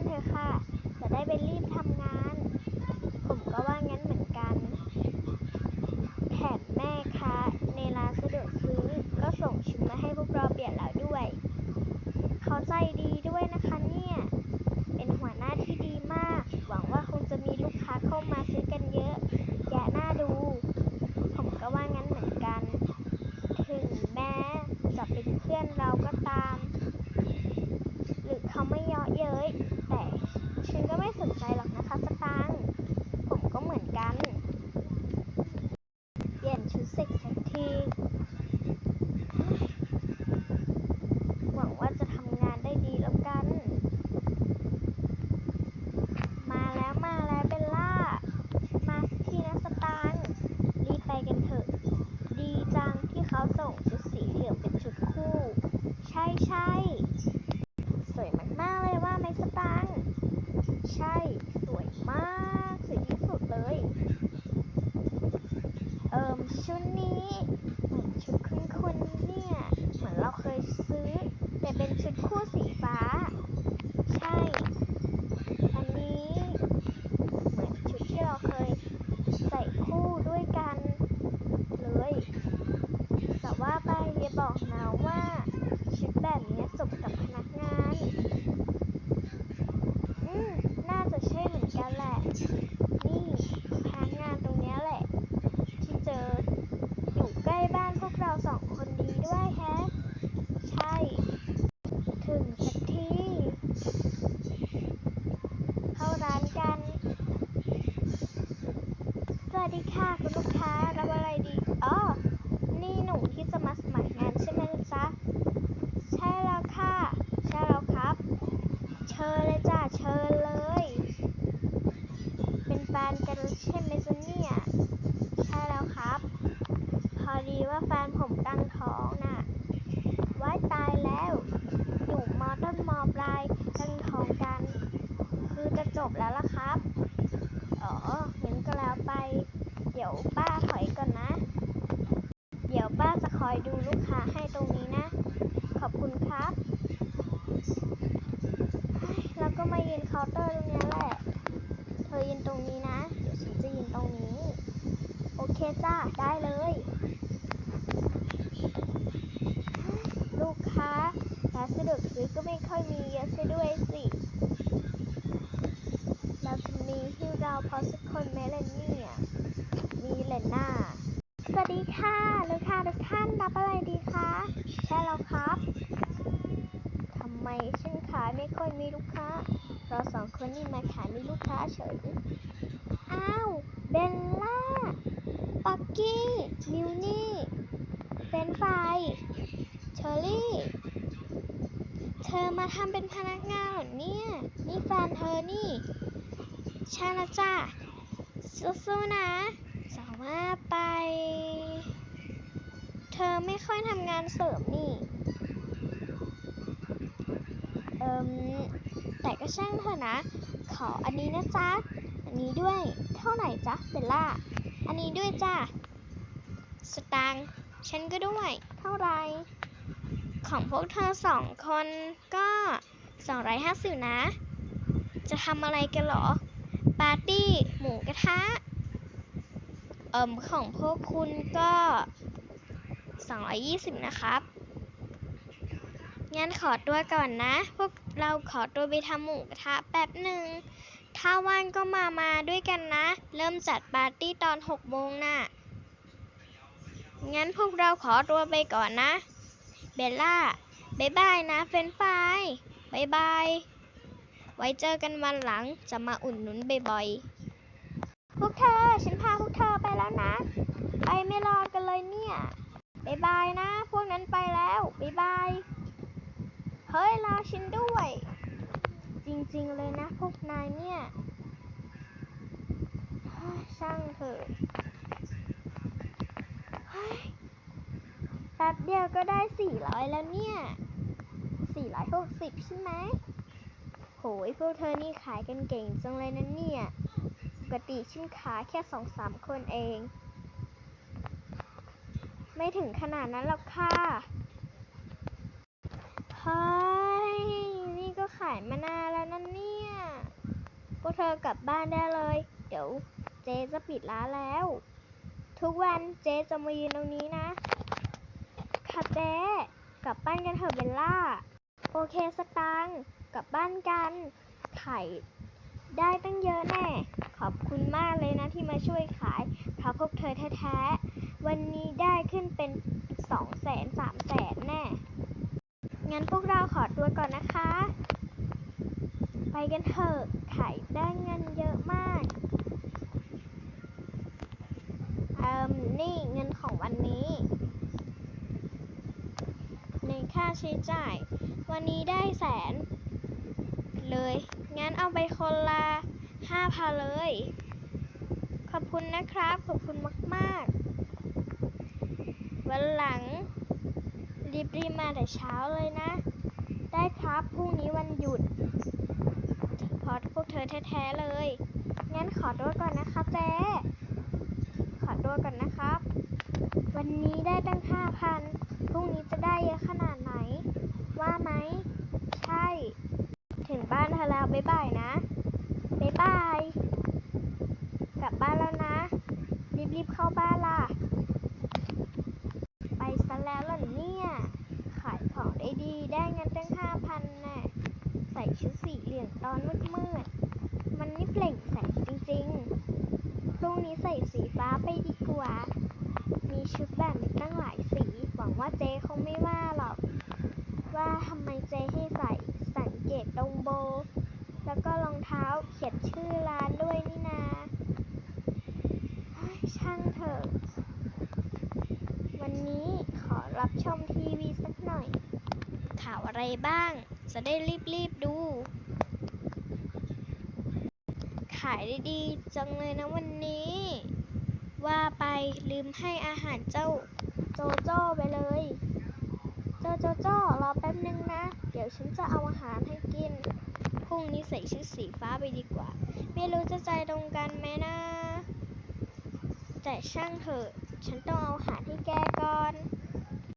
ชุดกันเถอะค่ะจะ Sixteen. ชุดนี้เหมือนชุดคุณคุณเนี่ย เหมือนเราเคยซื้อ แต่เป็นชุดคู่สีฟ้า ใช่ อันนี้เหมือนชุดที่เราเคยใส่คู่ด้วยกันเลย แต่ว่าไปอย่าบอกนะว่าชุดแบบนี้สมกับพนักงาน อืม น่าจะใช่เหมือนกันแหละ นี่พนักงานตรงเนี้ยแหละ ที่เจอ อยู่ใกล้บ้านพวกเราสองคนดีด้วยแฮะ ใช่ ถึงสักที เข้าร้านกัน ส วัสดีค่ะคุณลูกค้ารับอะไรดีอ๋อนี่หนูที่จะมาสมัครงานใช่ไหมจ๊ะใช่แล้วค่ะ ใช่แล้วครับ เชิญเลยจ้ะเชิญเลย เป็นแฟนกันใช่ไหมจ๊ะเนี่ย ใช่แล้วครับ พอดีว่าแฟนผมตั้งท้องน่ะว้ายตายแล้ว อยู่มอต้นมอปลายตั้งท้องกัน คือจะจบแล้วล่ะครับ อ๋องั้นก็แล้วไป เดี๋ยวป้าถอยก่อนนะ เดี๋ยวป้าจะคอยดูลูกค้าให้ตรงนี้นะ ขอบคุณครับเฮ้ยแล้วก็มายืนเคาน์เตอร์ตรงนี้แหละ เธอยืนตรงนี้นะ เดี๋ยวฉันจะยืนตรงนี้ โอเค จ้า ได้เลย ลูกค้าร้านสะดวกซื้อก็ไม่ค่อยมีเยอะซะด้วยสิ เราจะมีฮิวดาวพอสักคนไหมล่ะเนี่ย มีแหละหน้า สวัสดีค่ะ ลูกค้าทุกท่านรับอะไรดีคะ ใช่แล้วครับทำไมฉันขายไม่ค่อยมีลูกค้า เราสองคนนี่มาขายมีลูกค้าเฉยอ้าวเบลล่า ปักกี้ มิวนี่ เฟรนช์ฟรายเชอรี่ เธอมาทำเป็นพนักงานเหรอเนี่ย นี่แฟนเธอนี่ใช่แล้วจ้ะสู้ๆนะจะว่าไป เธอไม่ค่อยทำงานเสริมนี่ เอิมแต่ก็ช่างเถอะนะ ขออันนี้นะจ๊ะ อันนี้ด้วย เท่าไหร่จ๊ะเบลล่า อันนี้ด้วยจ้ะสตางค์ฉันก็ด้วย เท่าไหร่ของพวกเธอสองคนก็ 250 นะ จะทำอะไรกันเหรอ ปาร์ตี้ หมูกระทะ เอิมของพวกคุณก็ 220 นะครับ งั้นขอตัวก่อนนะ พวกเราขอตัวไปทำหมูกระทะแป๊บหนึ่ง ถ้าว่างก็มามาด้วยกันนะ เริ่มจัดปาร์ตี้ตอน6โมงน่ะ งั้นพวกเราขอตัวไปก่อนนะ เบลล่าบายบายนะเฟนฟายบายบาย ไว้เจอกันวันหลังจะมาอุ่นหนุนบ่อยๆ พวกเธอ ฉันพาพวกเธอไปแล้วนะ ไปไม่รอกันเลยเนี่ยบายบายนะ พวกนั้นไปแล้วบายบาย เฮ้ยรอฉันด้วย ริง ๆ เลยนะพวกนายเนี่ยช่างเถอะแป๊บเดียวก็ได้400แล้วเนี่ย460ใช่ไหมโหยพวกเธอนี่ขายกันเก่งจังเลยนะเนี่ย ปกติฉันขายแค่สองสามคนเอง ไม่ถึงขนาดนั้นหรอกค่ะเฮ้ยนี่ก็ขายมานานแล้วนั่นเนี่ย พวกเธอกลับบ้านได้เลย เดี๋ยวเจ๊จะปิดร้านแล้ว ทุกวันเจ๊จะมายืนตรงนี้นะ ค่ะเจ๊กลับบ้านกันเถอะเบลล่า โอเคสตางค์กลับบ้านกันไข่ได้ตั้งเยอะแน่ ขอบคุณมากเลยนะที่มาช่วยขายเพราะพวกเธอแท้ๆ วันนี้ได้ขึ้นเป็นสองแสนสามแสนแน่ งั้นพวกเราขอตัวก่อนนะคะ กันเถอะ ขายได้เงินเยอะมาก เอ่มนี่เงินของวันนี้ ในค่าใช้จ่าย วันนี้ได้แสน เลย งั้นเอาไปคนละห้าพันเลย ขอบคุณนะครับ ขอบคุณมากๆ วันหลัง รีบๆมาแต่เช้าเลยนะ ได้ครับ พรุ่งนี้วันหยุดเพราะพวกเธ อแท้ๆเลย งั้นขอตัวก่อนนะคะเจ๊ขอตัวก่อนนะครับ วันนี้ได้ตั้งห้าพันพรุ่งนี้จะได้เยอะขนาดไหน ว่าไหม ใช่ ถึงบ้านเธอแล้วบ๊ายบายนะบ๊ายบาย กลับบ้านแล้วนะ รีบๆเข้าบ้านล่ะ ไปซะแล้วล่ะเนี่ย ขายของได้ดีได้เงินตั้งห้าพันแน่ใส่ชุดสีเหลืองตอนมืดๆ มันนี่เปล่งแสงจริงๆ พรุ่งนี้ใส่สีฟ้าไปดีกว่า มีชุดแบบนี้ตั้งหลายสี หวังว่าเจ๊คงไม่ว่าหรอก ว่าทำไมเจ๊ให้ใส่สังเกตตรงโบ แล้วก็รองเท้าเขียนชื่อร้านด้วยนี่นาช่างเถอะ วันนี้ขอรับชมทีวีสักหน่อย ข่าวอะไรบ้าง จะได้รีบๆดู ขายได้ดีจังเลยนะวันนี้ ว่าไปลืมให้อาหารเจ้าโจโจ้ไปเลย เจ้าโจโจ้รอแป๊บนึงนะ เดี๋ยวฉันจะเอาอาหารให้กิน พรุ่งนี้ใส่ชุดสีฟ้าไปดีกว่า ไม่รู้จะใจตรงกันไหมนะ แต่ช่างเถอะ ฉันต้องเอาหารให้แกก่อน